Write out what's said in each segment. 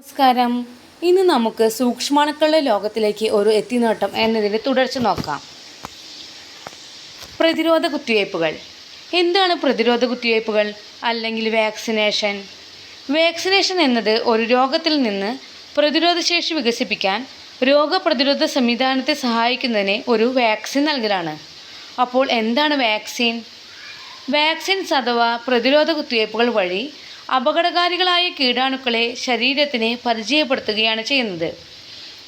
നമസ്കാരം. ഇന്ന് നമുക്ക് സൂക്ഷ്മാണുക്കളുടെ ലോകത്തിലേക്ക് ഒരു എത്തിനോട്ടം എന്നതിന്റെ തുടർച്ച നോക്കാം. പ്രതിരോധ കുത്തിവയ്പ്പുകൾ. എന്താണ് പ്രതിരോധ കുത്തിവയ്പ്പുകൾ? അല്ലെങ്കിൽ വാക്സിനേഷൻ. വാക്സിനേഷൻ എന്നത് ഒരു രോഗത്തിൽ നിന്ന് പ്രതിരോധശേഷി വികസിപ്പിക്കാൻ രോഗപ്രതിരോധ സംവിധാനത്തെ സഹായിക്കുന്നതിന് ഒരു വാക്സിൻ നൽകലാണ്. അപ്പോൾ എന്താണ് വാക്സിൻ? വാക്സിൻസ് അഥവാ പ്രതിരോധ കുത്തിവയ്പ്പുകൾ വഴി അപകടകാരികളായ കീടാണുക്കളെ ശരീരത്തിന് പരിചയപ്പെടുത്തുകയാണ് ചെയ്യുന്നത്.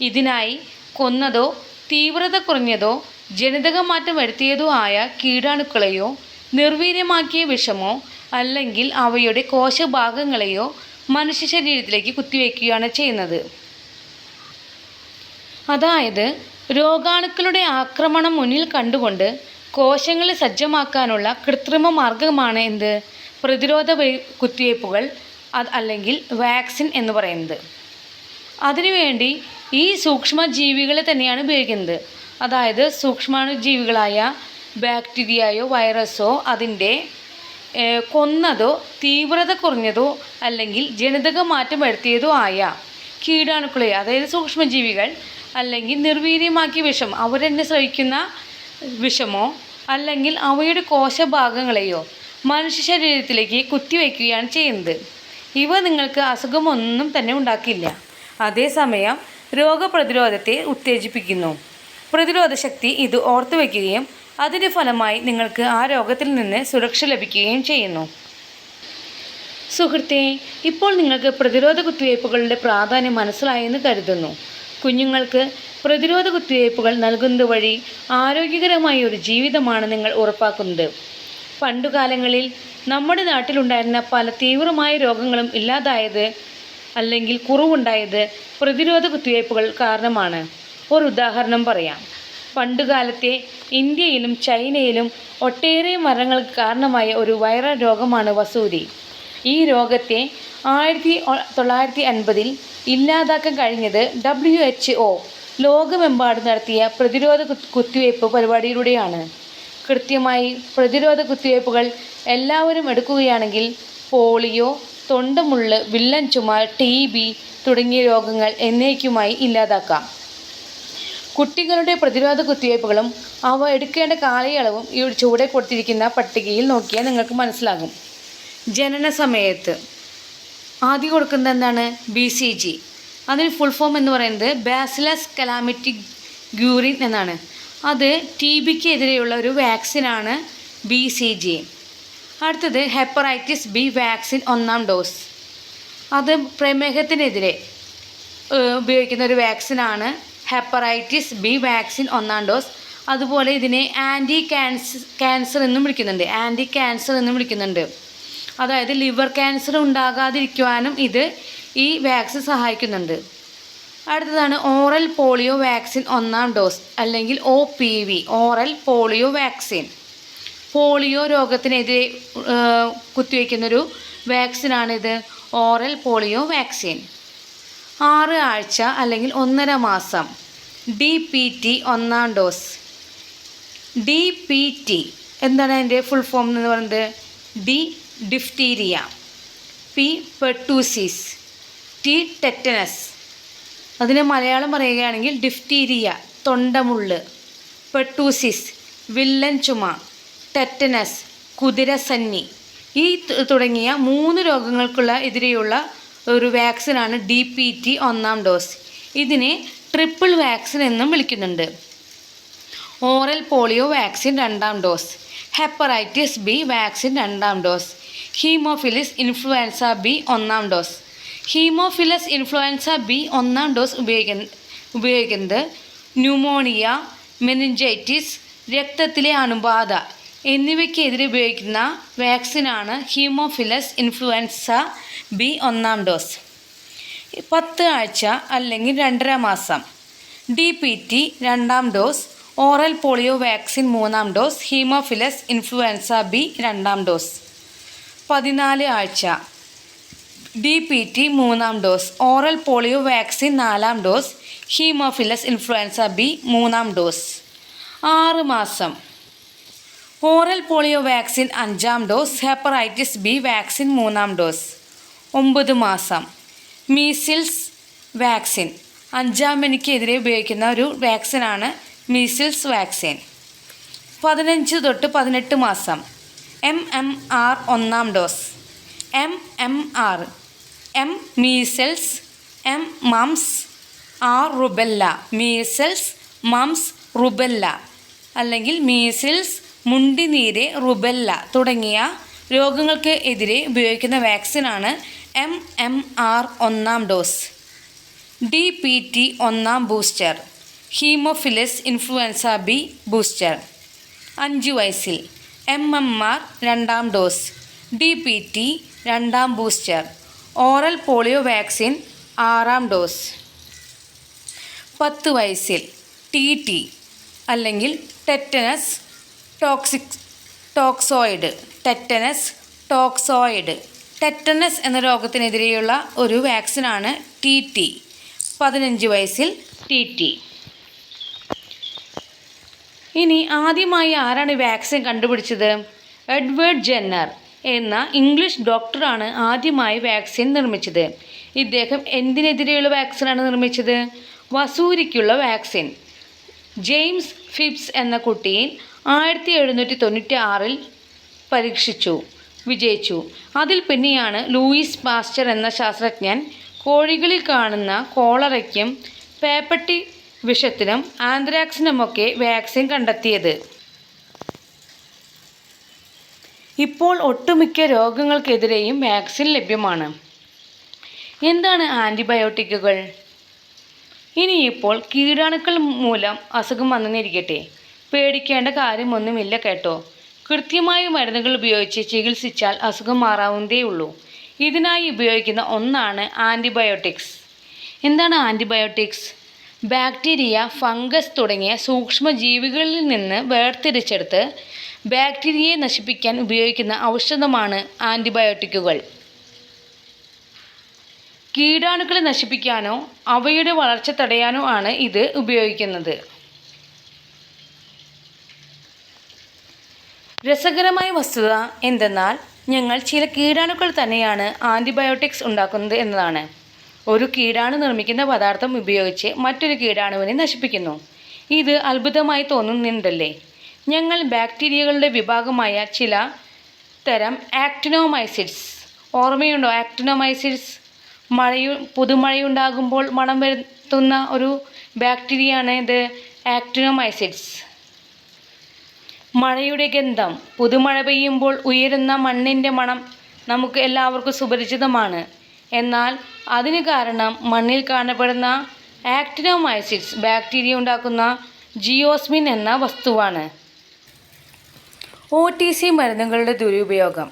ഇതിനായി കൊന്നതോ തീവ്രത കുറഞ്ഞതോ ജനിതക മാറ്റം വരുത്തിയതോ ആയ കീടാണുക്കളെയോ നിർവീര്യമാക്കിയ വിഷമോ അല്ലെങ്കിൽ അവയുടെ കോശഭാഗങ്ങളെയോ മനുഷ്യ ശരീരത്തിലേക്ക് കുത്തിവെക്കുകയാണ് ചെയ്യുന്നത്. അതായത് രോഗാണുക്കളുടെ ആക്രമണം മുന്നിൽ കണ്ടുകൊണ്ട് കോശങ്ങളെ സജ്ജമാക്കാനുള്ള കൃത്രിമ മാർഗമാണ് എന്ത്? പ്രതിരോധ കുത്തിവയ്പ്പുകൾ അല്ലെങ്കിൽ വാക്സിൻ എന്ന് പറയുന്നത്. അതിനുവേണ്ടി ഈ സൂക്ഷ്മജീവികളെ തന്നെയാണ് ഉപയോഗിക്കുന്നത്. അതായത് സൂക്ഷ്മാണുജീവികളായ ബാക്ടീരിയയോ വൈറസോ അതിന്റെ കൊന്നതോ തീവ്രത കുറഞ്ഞതോ അല്ലെങ്കിൽ ജനിതക മാറ്റം വരുത്തിയതോ ആയ കീടാണുക്കളെ അതായത് സൂക്ഷ്മജീവികൾ അല്ലെങ്കിൽ നിർവീര്യമാക്കിയ വിഷം അവരെന്നെ ശ്രവിക്കുന്ന വിഷമോ അല്ലെങ്കിൽ അവയുടെ കോശഭാഗങ്ങളെയോ മനുഷ്യ ശരീരത്തിലേക്ക് കുത്തിവയ്ക്കുകയാണ് ചെയ്യുന്നത്. ഇവ നിങ്ങൾക്ക് അസുഖമൊന്നും തന്നെ ഉണ്ടാക്കില്ല അതേസമയം രോഗപ്രതിരോധത്തെ ഉത്തേജിപ്പിക്കുന്നു. പ്രതിരോധ ശക്തി ഇത് ഓർത്തു വയ്ക്കുകയും അതിന്റെ ഫലമായി നിങ്ങൾക്ക് ആ രോഗത്തിൽ നിന്ന് സുരക്ഷ ലഭിക്കുകയും ചെയ്യുന്നു. സുഹൃത്തെ ഇപ്പോൾ നിങ്ങൾക്ക് പ്രതിരോധ കുത്തിവയ്പ്പുകളുടെ പ്രാധാന്യം മനസ്സിലായെന്ന് കരുതുന്നു. കുഞ്ഞുങ്ങൾക്ക് പ്രതിരോധ കുത്തിവയ്പ്പുകൾ നൽകുന്നത് വഴി ആരോഗ്യകരമായ ഒരു ജീവിതമാണ് നിങ്ങൾ ഉറപ്പാക്കുന്നത്. പണ്ടുകാലങ്ങളിൽ നമ്മുടെ നാട്ടിലുണ്ടായിരുന്ന പല തീവ്രമായ രോഗങ്ങളും ഇല്ലാതായത് അല്ലെങ്കിൽ കുറവുണ്ടായത് പ്രതിരോധ കുത്തിവയ്പ്പുകൾ കാരണമാണ്. ഒരു ഉദാഹരണം പറയാം. പണ്ടുകാലത്തെ ഇന്ത്യയിലും ചൈനയിലും ഒട്ടേറെ മരണങ്ങൾക്ക് കാരണമായ ഒരു വൈറൽ രോഗമാണ് വസൂരി ഈ രോഗത്തെ ആയിരത്തി തൊള്ളായിരത്തി അൻപതിൽ ഇല്ലാതാക്കാൻ കഴിഞ്ഞത് ഡബ്ല്യു എച്ച് ഒ ലോകമെമ്പാടും നടത്തിയ പ്രതിരോധ കുത്തിവയ്പ്പ് പരിപാടിയിലൂടെയാണ്. കൃത്യമായി പ്രതിരോധ കുത്തിവയ്പ്പുകൾ എല്ലാവരും എടുക്കുകയാണെങ്കിൽ പോളിയോ തൊണ്ടമുള്ള് വില്ലൻ ചുമ ടി ബി തുടങ്ങിയ രോഗങ്ങൾ എന്നേക്കുമായി ഇല്ലാതാക്കാം. കുട്ടികളുടെ പ്രതിരോധ കുത്തിവയ്പ്പുകളും അവ എടുക്കേണ്ട കാലയളവും ഈ ചുവടെ കൊടുത്തിരിക്കുന്ന പട്ടികയിൽ നോക്കിയാൽ നിങ്ങൾക്ക് മനസ്സിലാകും. ജനന സമയത്ത് ആദ്യം കൊടുക്കുന്നത് എന്താണ്? ബി സി ജി അതിന് ഫുൾ ഫോം എന്ന് പറയുന്നത് ബാസിലസ് കലാമിറ്റിക് ഗ്യൂറിൻ എന്നാണ്. അത് ടി ബിക്ക് എതിരെയുള്ള ഒരു വാക്സിനാണ് ബി സി ജി അടുത്തത് ഹെപ്പറൈറ്റിസ് ബി വാക്സിൻ ഒന്നാം ഡോസ്. അത് പ്രമേഹത്തിനെതിരെ ഉപയോഗിക്കുന്ന ഒരു വാക്സിനാണ് ഹെപ്പറൈറ്റിസ് ബി വാക്സിൻ ഒന്നാം ഡോസ്. അതുപോലെ ഇതിനെ ആന്റി ക്യാൻസർ ക്യാൻസർ എന്നും വിളിക്കുന്നുണ്ട്. ആന്റി ക്യാൻസർ എന്നും വിളിക്കുന്നുണ്ട്. അതായത് ലിവർ ക്യാൻസർ ഉണ്ടാകാതിരിക്കുവാനും ഇത് ഈ വാക്സിൻ സഹായിക്കുന്നുണ്ട്. അടുത്തതാണ് ഓറൽ പോളിയോ വാക്സിൻ ഒന്നാം ഡോസ് അല്ലെങ്കിൽ O P V oral polio vaccine. Polio രോഗത്തിനെതിരെ കുത്തിവെക്കുന്നൊരു വാക്സിനാണിത് ഓറൽ പോളിയോ വാക്സിൻ. ആറ് ആഴ്ച അല്ലെങ്കിൽ ഒന്നര മാസം. ഡി പി ടി ഒന്നാം ഡോസ്. ഡി പി ടി എന്താണ് അതിന്റെ ഫുൾ ഫോം എന്ന് പറയുന്നത്? D diphtheria. P pertussis. T tetanus. അതിന് മലയാളം പറയുകയാണെങ്കിൽ ഡിഫ്തീരിയ തൊണ്ടമുള്ള് പെട്ടൂസിസ് വില്ലൻ ചുമ ടെറ്റനസ് കുതിരസന്നി ഈ തുടങ്ങിയ മൂന്ന് രോഗങ്ങൾക്കുള്ള എതിരെയുള്ള ഒരു വാക്സിനാണ് ഡി പി ടി ഒന്നാം ഡോസ് ഇതിനെ ട്രിപ്പിൾ വാക്സിൻ എന്നും വിളിക്കുന്നുണ്ട്. ഓറൽ പോളിയോ വാക്സിൻ രണ്ടാം ഡോസ് ഹെപ്പറൈറ്റിസ് ബി വാക്സിൻ രണ്ടാം ഡോസ് ഹീമോഫിലിസ് ഇൻഫ്ലുവൻസ ബി ഒന്നാം ഡോസ് ഹീമോഫിലസ് ഇൻഫ്ലുവൻസ ബി ഒന്നാം ഡോസ് ഉപയോഗിക്കുന്ന ഉപയോഗിക്കുന്നത്. ന്യൂമോണിയ മെനിഞ്ചൈറ്റിസ് രക്തത്തിലെ അണുബാധ എന്നിവയ്ക്കെതിരെ ഉപയോഗിക്കുന്ന വാക്സിനാണ് ഹീമോഫിലസ് ഇൻഫ്ലുവൻസ ബി ഒന്നാം ഡോസ്. പത്ത് ആഴ്ച അല്ലെങ്കിൽ രണ്ടര മാസം. ഡി പി ടി രണ്ടാം ഡോസ് ഓറൽ പോളിയോ വാക്സിൻ മൂന്നാം ഡോസ് ഹീമോഫിലസ് ഇൻഫ്ലുവൻസ ബി രണ്ടാം ഡോസ്. പതിനാല് ആഴ്ച ഡി പി ടി മൂന്നാം ഡോസ് ഓറൽ പോളിയോ വാക്സിൻ നാലാം ഡോസ് ഹീമോഫിലസ് ഇൻഫ്ലുവൻസ ബി മൂന്നാം ഡോസ്. ആറ് മാസം. ഓറൽ പോളിയോ വാക്സിൻ അഞ്ചാം ഡോസ് ഹെപ്പറൈറ്റിസ് ബി വാക്സിൻ മൂന്നാം ഡോസ്. ഒമ്പത് മാസം. മീസിൽസ് വാക്സിൻ അഞ്ചാം മണിക്കെതിരെ ഉപയോഗിക്കുന്ന ഒരു വാക്സിനാണ് മീസിൽസ് വാക്സിൻ. പതിനഞ്ച് തൊട്ട് പതിനെട്ട് മാസം. എം എം ആർ ഒന്നാം dose. M M R M measles M mumps R rubella measles mumps rubella അല്ലെങ്കിൽ മീസിൽസ് മുണ്ടിനീര് റുബെല്ല തുടങ്ങിയ രോഗങ്ങൾക്ക് എതിരെ ഉപയോഗിക്കുന്ന വാക്സിനാണ് എം എം ആർ ഒന്നാം ഡോസ് ഡി പി ടി ഒന്നാം booster haemophilus influenza B booster അഞ്ച് വയസ്സിൽ. എം എം ആർ രണ്ടാം ഡോസ് ഡി പി ടി രണ്ടാം ബൂസ്റ്റർ ഓറൽ പോളിയോ വാക്സിൻ ആറാം ഡോസ്. പത്ത് വയസ്സിൽ ടി ടി അല്ലെങ്കിൽ tetanus toxic toxoid tetanus toxoid. Tetanus എന്ന രോഗത്തിനെതിരെയുള്ള ഒരു വാക്സിനാണ് ടി ടി. പതിനഞ്ച് വയസ്സിൽ ടി ടി. ഇനി ആദ്യമായി ആരാണ് വാക്സിൻ കണ്ടുപിടിച്ചത്? Edward Jenner. എന്ന ഇംഗ്ലീഷ് ഡോക്ടറാണ് ആദ്യമായി വാക്സിൻ നിർമ്മിച്ചത്. ഇദ്ദേഹം എന്തിനെതിരെയുള്ള വാക്സിനാണ് നിർമ്മിച്ചത്? വസൂരിക്കുള്ള വാക്സിൻ. ജെയിംസ് ഫിപ്സ് എന്ന കുട്ടിയിൽ ആയിരത്തി എഴുന്നൂറ്റി തൊണ്ണൂറ്റി ആറിൽ പരീക്ഷിച്ചു വിജയിച്ചു. അതിൽ പിന്നെയാണ് ലൂയിസ് പാസ്റ്റർ എന്ന ശാസ്ത്രജ്ഞൻ കോഴികളിൽ കാണുന്ന കോളറയ്ക്കും പേപ്പട്ടി വിഷത്തിനും ആന്ത്രാക്സിനുമൊക്കെ വാക്സിൻ കണ്ടെത്തിയത്. ഇപ്പോൾ ഒട്ടുമിക്ക രോഗങ്ങൾക്കെതിരെയും വാക്സിൻ ലഭ്യമാണ്. എന്താണ് ആന്റിബയോട്ടിക്കുകൾ ഇനിയിപ്പോൾ കീടാണുക്കൾ മൂലം അസുഖം വന്നെന്നിരിക്കട്ടെ പേടിക്കേണ്ട കാര്യമൊന്നുമില്ല കേട്ടോ. കൃത്യമായ മരുന്നുകൾ ഉപയോഗിച്ച് ചികിത്സിച്ചാൽ അസുഖം മാറാവുന്നതേ ഉള്ളൂ ഇതിനായി ഉപയോഗിക്കുന്ന ഒന്നാണ് ആന്റിബയോട്ടിക്സ് എന്താണ് ആന്റിബയോട്ടിക്സ് ബാക്ടീരിയ ഫംഗസ് തുടങ്ങിയ സൂക്ഷ്മജീവികളിൽ നിന്ന് വേർതിരിച്ചെടുത്ത് ബാക്ടീരിയയെ നശിപ്പിക്കാൻ ഉപയോഗിക്കുന്ന ഔഷധമാണ് ആന്റിബയോട്ടിക്കുകൾ കീടാണുക്കളെ നശിപ്പിക്കാനോ അവയുടെ വളർച്ച തടയാനോ ആണ് ഇത് ഉപയോഗിക്കുന്നത്. രസകരമായ വസ്തുത എന്തെന്നാൽ ഞങ്ങൾ ചില കീടാണുക്കൾ തന്നെയാണ് ആന്റിബയോട്ടിക്സ് ഉണ്ടാക്കുന്നത് എന്നതാണ്. ഒരു കീടാണു നിർമ്മിക്കുന്ന പദാർത്ഥം ഉപയോഗിച്ച് മറ്റൊരു കീടാണുവിനെ നശിപ്പിക്കുന്നു. ഇത് അത്ഭുതമായി തോന്നുന്നുണ്ടല്ലേ? ഞങ്ങൾ ബാക്ടീരിയകളുടെ വിഭാഗമായ ചില തരം ആക്ടിനോമൈസിഡ്സ് ഓർമ്മയുണ്ടോ ആക്ടിനോമൈസിഡ്സ് മഴയു പുതുമഴയുണ്ടാകുമ്പോൾ മണം വരുത്തുന്ന ഒരു ബാക്ടീരിയയാണ് ഇത് ആക്ടിനോമൈസിഡ്സ് മഴയുടെ ഗന്ധം. പുതുമഴ പെയ്യുമ്പോൾ ഉയരുന്ന മണ്ണിന്റെ മണം നമുക്ക് എല്ലാവർക്കും സുപരിചിതമാണ്. എന്നാൽ അതിന് കാരണം മണ്ണിൽ കാണപ്പെടുന്ന ആക്ടിനോമൈസിഡ്സ് ബാക്ടീരിയ ഉണ്ടാക്കുന്ന ജിയോസ്മിൻ എന്ന വസ്തുവാണ്. ഒ ടി സി മരുന്നുകളുടെ ദുരുപയോഗം.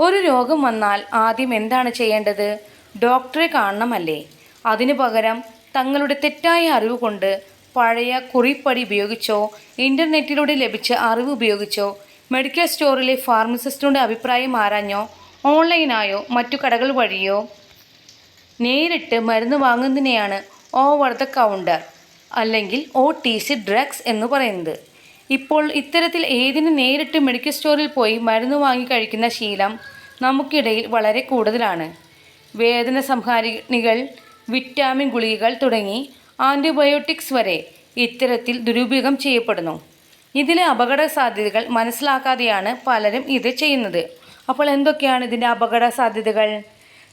ഒരു രോഗം വന്നാൽ ആദ്യം എന്താണ് ചെയ്യേണ്ടത്? ഡോക്ടറെ കാണണമല്ലേ? അതിനു പകരം തങ്ങളുടെ തെറ്റായ അറിവ് കൊണ്ട് പഴയ കുറിപ്പടി ഉപയോഗിച്ചോ ഇന്റർനെറ്റിലൂടെ ലഭിച്ച അറിവ് ഉപയോഗിച്ചോ മെഡിക്കൽ സ്റ്റോറിലെ ഫാർമസിസ്റ്റിന്റെ അഭിപ്രായം ആരാഞ്ഞോ ഓൺലൈനായോ മറ്റു കടകൾ വഴിയോ? നേരിട്ട് മരുന്ന് വാങ്ങുന്നതിനെയാണ് ഓവർ ദ കൗണ്ടർ അല്ലെങ്കിൽ ഒ ടി സി ഡ്രഗ്സ് എന്ന് പറയുന്നത്. ഇപ്പോൾ ഇത്തരത്തിൽ ഏതിന് നേരിട്ട് മെഡിക്കൽ സ്റ്റോറിൽ പോയി മരുന്ന് വാങ്ങി കഴിക്കുന്ന ശീലം നമുക്കിടയിൽ വളരെ കൂടുതലാണ്. വേദന സംഹാരിണികൾ വിറ്റാമിൻ ഗുളികകൾ തുടങ്ങി ആന്റിബയോട്ടിക്സ് വരെ ഇത്തരത്തിൽ ദുരുപയോഗം ചെയ്യപ്പെടുന്നു. ഇതിലെ അപകട സാധ്യതകൾ മനസ്സിലാക്കാതെയാണ് പലരും ഇത് ചെയ്യുന്നത്. അപ്പോൾ എന്തൊക്കെയാണ് ഇതിന്റെ അപകട സാധ്യതകൾ?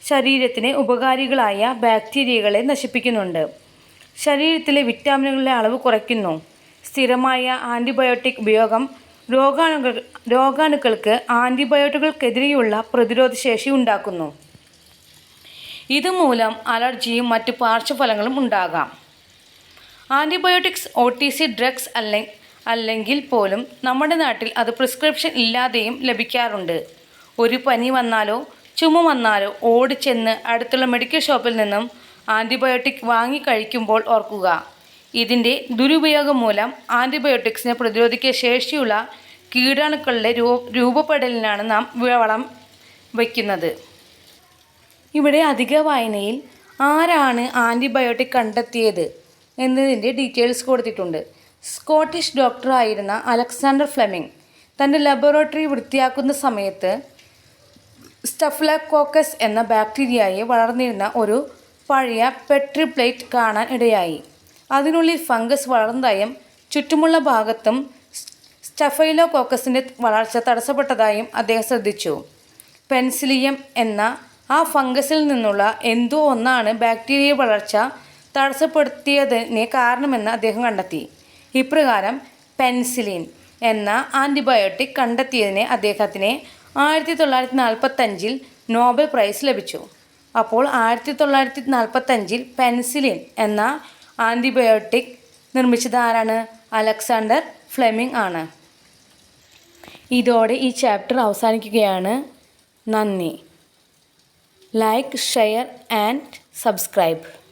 ശരീരത്തിന് ഉപകാരികളായ ബാക്ടീരിയകളെ നശിപ്പിക്കുന്നുണ്ട്. ശരീരത്തിലെ വിറ്റാമിനുകളുടെ അളവ് കുറയ്ക്കുന്നു. സ്ഥിരമായ ആന്റിബയോട്ടിക് ഉപയോഗം രോഗാണുക്കൾ രോഗാണുക്കൾക്ക് ആന്റിബയോട്ടിക്കുകൾക്കെതിരെയുള്ള പ്രതിരോധശേഷി ഉണ്ടാക്കുന്നു. ഇതുമൂലം അലർജിയും മറ്റ് പാർശ്വഫലങ്ങളും ഉണ്ടാകാം. Antibiotics O T C drugs അല്ലെ അല്ലെങ്കിൽ പോലും നമ്മുടെ നാട്ടിൽ അത് പ്രിസ്ക്രിപ്ഷൻ ഇല്ലാതെയും ലഭിക്കാറുണ്ട്. ഒരു പനി വന്നാലോ ചുമ വന്നാലോ ഓടിച്ചെന്ന് അടുത്തുള്ള മെഡിക്കൽ ഷോപ്പിൽ നിന്നും ആന്റിബയോട്ടിക് വാങ്ങി കഴിക്കുമ്പോൾ ഓർക്കുക. ഇതിന്റെ ദുരുപയോഗം മൂലം ആന്റിബയോട്ടിക്സിനെ പ്രതിരോധിക്കാൻ ശേഷിയുള്ള കീടാണുക്കളുടെ രൂ രൂപപ്പെടലിനാണ് നാം വളം വയ്ക്കുന്നത് ഇവിടെ അധിക വായനയിൽ ആരാണ് ആന്റിബയോട്ടിക് കണ്ടെത്തിയത് എന്നതിന്റെ ഡീറ്റെയിൽസ് കൊടുത്തിട്ടുണ്ട്. സ്കോട്ടിഷ് ഡോക്ടറായിരുന്ന അലക്സാണ്ടർ ഫ്ലെമിംഗ് തന്റെ ലബോറട്ടറി വൃത്തിയാക്കുന്ന സമയത്ത് സ്റ്റഫ്ലക്കോക്കസ് എന്ന ബാക്ടീരിയയെ വളർന്നിരുന്ന ഒരു പഴയ പെട്രി പ്ലേറ്റ് കാണാൻ ഇടയായി. അതിനുള്ളിൽ ഫംഗസ് വളർന്നതായും ചുറ്റുമുള്ള ഭാഗത്തും സ്റ്റഫൈലോ കോക്കസിന്റെ വളർച്ച തടസ്സപ്പെട്ടതായും അദ്ദേഹം ശ്രദ്ധിച്ചു. പെൻസിലിയം എന്ന ആ ഫംഗസിൽ നിന്നുള്ള എന്തോ ഒന്നാണ് ബാക്ടീരിയ വളർച്ച തടസ്സപ്പെടുത്തിയതിന് കാരണമെന്ന് അദ്ദേഹം കണ്ടെത്തി. ഇപ്രകാരം പെൻസിലിൻ എന്ന ആന്റിബയോട്ടിക് കണ്ടെത്തിയതിന് അദ്ദേഹത്തിന് ആയിരത്തി തൊള്ളായിരത്തി നാൽപ്പത്തഞ്ചിൽ നോബൽ പ്രൈസ് ലഭിച്ചു. അപ്പോൾ ആയിരത്തി തൊള്ളായിരത്തി നാൽപ്പത്തഞ്ചിൽ പെൻസിലിൻ എന്ന ആന്റിബയോട്ടിക് നിർമ്മിച്ചത് ആരാണ്? അലക്സാണ്ടർ ഫ്ലെമിംഗ് ആണ്. ഇതോടെ ഈ ചാപ്റ്റർ അവസാനിക്കുകയാണ്. നന്ദി. Like share and subscribe.